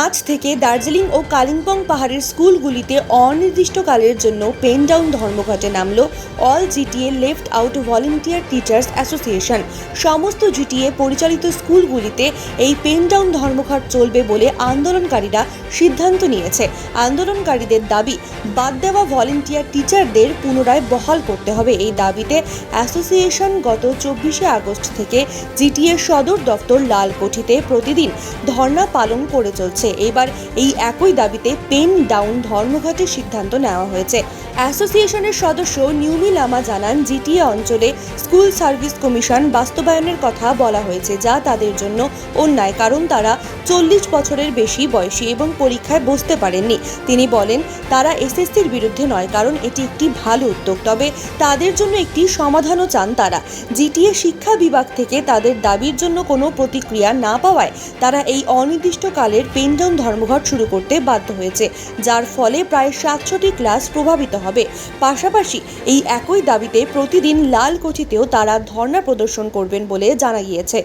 আজ থেকে দার্জিলিং ও কালিম্পং পাহাড়ের স্কুলগুলিতে অনির্দিষ্টকালের জন্য পেন ডাউন ধর্মঘটে নামল all GTA left out volunteer teachers association. সমস্ত জিটিএ পরিচালিত স্কুলগুলিতে এই পেন ডাউন ধর্মঘট চলবে বলে আন্দোলনকারীরা সিদ্ধান্ত নিয়েছে। আন্দোলনকারীদের দাবি, বাদ দেওয়া ভলেন্টিয়ার টিচারদের পুনরায় বহাল করতে হবে। এই দাবিতে অ্যাসোসিয়েশন গত চব্বিশে আগস্ট থেকে জিটিএ সদর দফতর লালকুঠিতে প্রতিদিন ধর্ণা পালন করে চলছে। এবার এই একই দাবিতে পেন ডাউন ধর্মঘটের সিদ্ধান্ত নেওয়া হয়েছে। অ্যাসোসিয়েশনের সদস্য নিউমি লামা জানান, জিটিএ অঞ্চলে স্কুল সার্ভিস কমিশন বাস্তবায়নের কথা বলা হয়েছে, যা তাদের জন্য অন্যায়, কারণ তারা চল্লিশ বছরের বেশি বয়সী এবং পরীক্ষায় বসতে পারেননি। তিনি বলেন, তারা এসএসসির বিরুদ্ধে নয়, কারণ এটি একটি ভালো উদ্যোগ, তবে তাদের জন্য একটি সমাধানও চান তারা। জিটিএ শিক্ষা বিভাগ থেকে তাদের দাবির জন্য কোনো প্রতিক্রিয়া না পাওয়ায় তারা এই অনির্দিষ্টকালের পেনডাউন ধর্মঘট শুরু করতে বাধ্য হয়েছে, যার ফলে প্রায় সাতশোটি ক্লাস প্রভাবিত হবে। পাশাপাশি এই একই দাবিতে প্রতিদিন লাল কোঠিতেও তারা ধর্না প্রদর্শন করবেন বলে জানা গিয়েছে।